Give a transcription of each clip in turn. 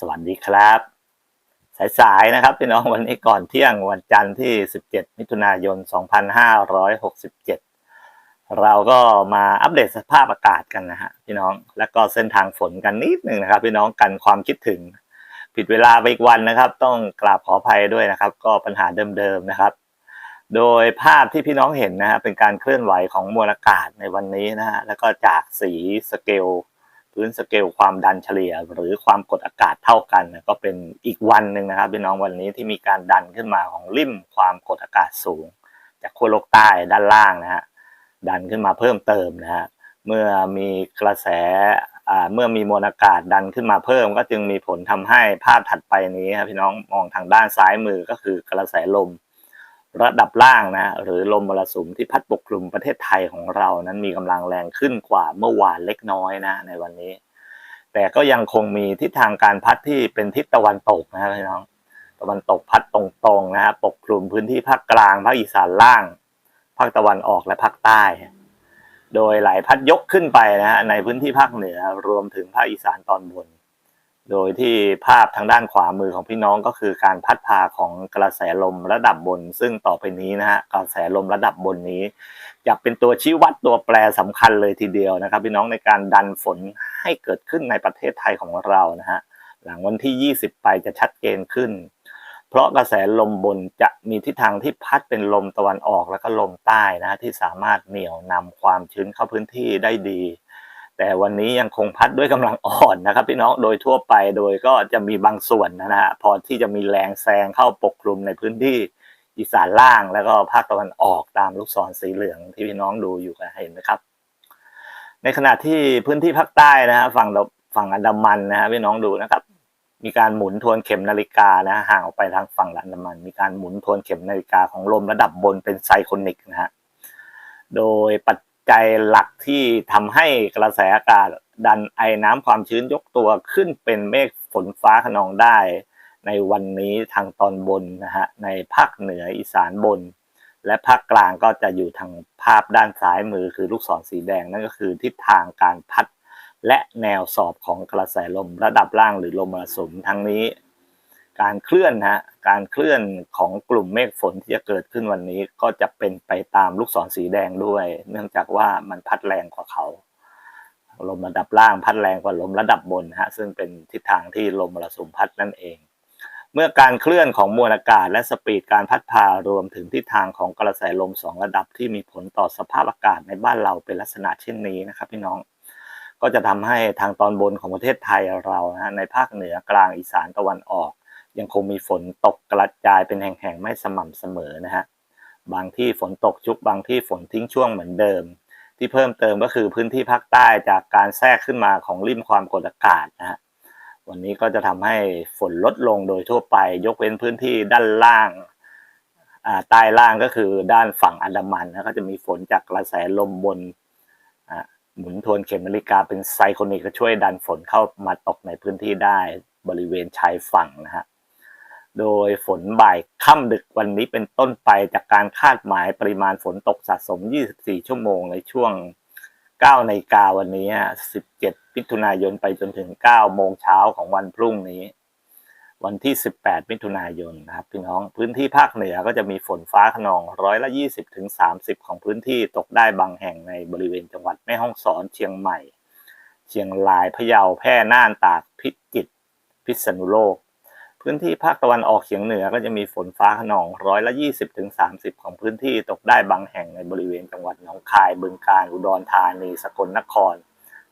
สวัสดีครับ สายๆนะครับพี่น้องวันนี้ก่อนเที่ยงวันจันทร์ที่ 17 มิถุนายน 2567 เราก็มาอัปเดตสภาพอากาศกันนะฮะพี่น้องแล้วก็เส้นทางฝนกันนิดหนึ่งนะครับ พี่น้องกันความคิดถึง ผิดเวลาไปอีกวันนะครับ ต้องกราบขออภัยด้วยนะครับ ก็ปัญหาเดิมๆนะครับ โดยภาพที่พี่น้องเห็นนะฮะเป็นการเคลื่อนไหวของมวลอากาศในวันนี้นะฮะแล้วก็จากสีสเกล พื้นสเกลความดันเฉลี่ย หรือความกดอากาศเท่ากันนะก็เป็นอีกวันหนึ่งนะครับพี่น้องวันนี้ที่มีการดันขึ้นมาของริมความกดอากาศสูง จากขั้วโลกใต้ด้านล่างนะฮะดันขึ้นมาเพิ่มเติมนะฮะเมื่อมีกระแสเมื่อมีมวลอากาศดันขึ้นมาเพิ่ม ก็จึงมีผลทำให้ภาพถัดไปนี้ครับพี่น้องมองทางด้านซ้ายมือก็คือกระแสลม ระดับล่างนะหรือลมมรสุมที่พัดปกคลุมประเทศไทยของเรานั้นมีกำลังแรงขึ้นกว่าเมื่อวานเล็กน้อยนะในวันนี้ แต่ก็ยังคงมีทิศทางการพัดที่เป็นทิศตะวันตกนะครับพี่น้อง ตะวันตกพัดตรงๆนะฮะปกคลุมพื้นที่ภาคกลางภาคอีสานล่างภาคตะวันออกและภาคใต้ โดยไหลพัดยกขึ้นไปนะฮะในพื้นที่ภาคเหนือรวมถึงภาคอีสานตอนบน โดยที่ภาพทางด้านขวามือของพี่น้องก็คือการพัดพาของกระแสลมระดับบน ซึ่งต่อไปนี้นะฮะกระแสลมระดับบนนี้จะเป็นตัวชี้วัดตัวแปรสำคัญเลยทีเดียวนะครับ พี่น้องในการดันฝนให้เกิดขึ้นในประเทศไทยของเรานะฮะหลังวันที่ 20 ไปจะชัดเจนขึ้น เพราะกระแสลมบนจะมีทิศทางที่พัดเป็นลมตะวันออกแล้วก็ลมใต้นะฮะที่สามารถเหนี่ยวนำความชื้นเข้าพื้นที่ได้ดี แต่วันนี้ยังคงพัดด้วยกำลังอ่อนนะครับพี่น้องโดยทั่วไปโดยก็จะมีบางส่วนนะฮะพอที่จะมีแรงแซงเข้าปกคลุมในพื้นที่อีสานล่างแล้วก็ภาคตะวันออกตามลูกศรสีเหลืองที่พี่น้องดูอยู่กันเห็นนะครับ ในขณะที่พื้นที่ภาคใต้นะฮะฝั่งฝั่งอันดามันนะฮะพี่น้องดูนะครับ มีการหมุนทวนเข็มนาฬิกานะห่างออกไปทางฝั่งอันดามัน มีการหมุนทวนเข็มนาฬิกาของลมระดับบนเป็นไซโคนิกนะฮะโดยปัจ จัยหลักที่ทำให้กระแสอากาศดันไอน้ำความชื้นยกตัวขึ้นเป็นเมฆฝนฟ้าขนองได้ ในวันนี้ทางตอนบนนะฮะในภาคเหนืออีสานบน และภาคกลางก็จะอยู่ทางภาพด้านซ้ายมือคือลูกศรสีแดงนั่นก็คือทิศทางการพัดและแนวสอบของกระแสลมระดับล่างหรือลมมรสุมทั้งนี้ การเคลื่อนนะฮะการเคลื่อนของกลุ่มเมฆฝนที่จะเกิดขึ้นวันนี้ก็จะเป็นไปตามลูกศรสีแดงด้วย เนื่องจากว่ามันพัดแรงกว่าเขาลมระดับล่างพัดแรงกว่าลมระดับบนฮะซึ่งเป็นทิศทางที่ลมมรสุมพัดนั่นเอง เมื่อการเคลื่อนของมวลอากาศและสปีดการพัดพารวมถึงทิศทางของกระแสลมสองระดับที่มีผลต่อสภาพอากาศในบ้านเราเป็นลักษณะเช่นนี้นะครับพี่น้องก็จะทำให้ทางตอนบนของประเทศไทยเรานะฮะในภาคเหนือกลางอีสานตะวันออก ยังคงมีฝนตกกระจายเป็นแห่งๆไม่สม่ำเสมอนะฮะบางที่ฝนตกชุกบางที่ฝนทิ้งช่วงเหมือนเดิม ที่เพิ่มเติมก็คือพื้นที่ภาคใต้จากการแทรกขึ้นมาของริมความกดอากาศนะฮะวันนี้ก็จะทำให้ฝนลดลงโดยทั่วไป ยกเว้นพื้นที่ด้านล่างใต้ล่างก็คือด้านฝั่งอันดามันนะก็จะมีฝนจากกระแสลมบนหมุนทวนเข็มนาฬิกาเป็นไซโคนิกก็ช่วยดันฝนเข้ามาตกในพื้นที่ได้บริเวณชายฝั่งนะฮะ โดยฝนบ่ายค่ำดึกวันนี้เป็นต้นไปจากการคาดหมายปริมาณฝนตกสะสม 24 ชั่วโมงในช่วง9นาฬิกาวันนี้ 17 มิถุนายนไปจนถึง 9 โมงเช้าของวันพรุ่งนี้ วันที่ 18 มิถุนายนนะครับพี่น้องพื้นที่ภาคเหนือก็จะมีฝนฟ้าขนองร้อยละ 20ถึง30 ของพื้นที่ตกได้บางแห่งในบริเวณจังหวัดแม่ฮ่องสอนเชียงใหม่ เชียงรายพะเยาแพร่น่านตากพิจิตรพิษณุโลก พื้นที่ภาคตะวันออกเฉียงเหนือก็จะมีฝนฟ้าขนองร้อยละ 20ถึง30ของพื้นที่ตกได้บางแห่งในบริเวณจังหวัดหนองคาย บึงกาฬ อุดรธานี สกลนคร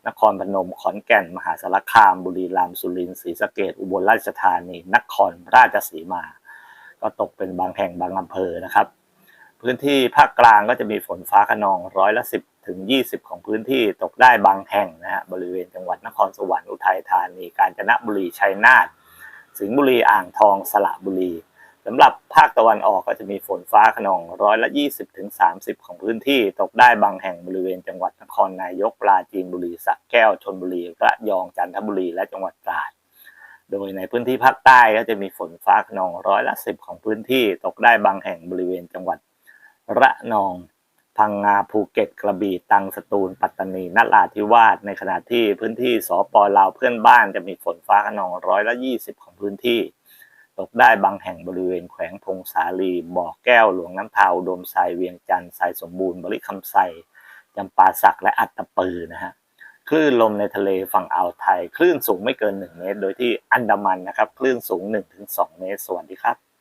นครพนม ขอนแก่น มหาสารคาม บุรีรัมย์ สุรินทร์ ศรีสะเกษอุบลราชธานี นครราชสีมา ก็ตกเป็นบางแห่งบางอำเภอนะครับ พื้นที่ภาคกลางก็จะมีฝนฟ้าขนองร้อยละ 10ถึง20 ของพื้นที่ตกได้บางแห่งนะฮะ บริเวณจังหวัดนครสวรรค์ อุทัยธานี กาญจนบุรี ชัยนาท สิงห์บุรีอ่างทองสระบุรีสำหรับภาคตะวันออกก็จะมีฝนฟ้าขนองร้อยละ 20ถึง30ของพื้นที่ตกได้บางแห่งบริเวณจังหวัดนครนายกปราจีนบุรีสระแก้วชลบุรีระยองจันทบุรีและจังหวัดตราดโดยในพื้นที่ภาคใต้ก็จะมีฝนฟ้าขนองร้อยละ 10 ของพื้นที่ตกได้บางแห่งบริเวณจังหวัดระนอง พังงาภูเก็ตกระบี่ตังสตูล ปัตตานีนราธิวาสในขณะที่พื้นที่สปลาวเพื่อนบ้านจะมีฝนฟ้าขนองร้อยละยี่สิบของพื้นที่ ตกได้บางแห่งบริเวณแขวงพงสาลีบ่อแก้วหลวงน้ำเทาดมไซเวียงจันทร์ไซสมบูรณ์บริคำไซจำปาสักและอัตตปือนะฮะคลื่นลมในทะเลฝั่งอ่าวไทย คลื่นสูงไม่เกิน 1 เมตร โดยที่อันดามันนะครับ คลื่นสูง 1-2 เมตร สวัสดีครับ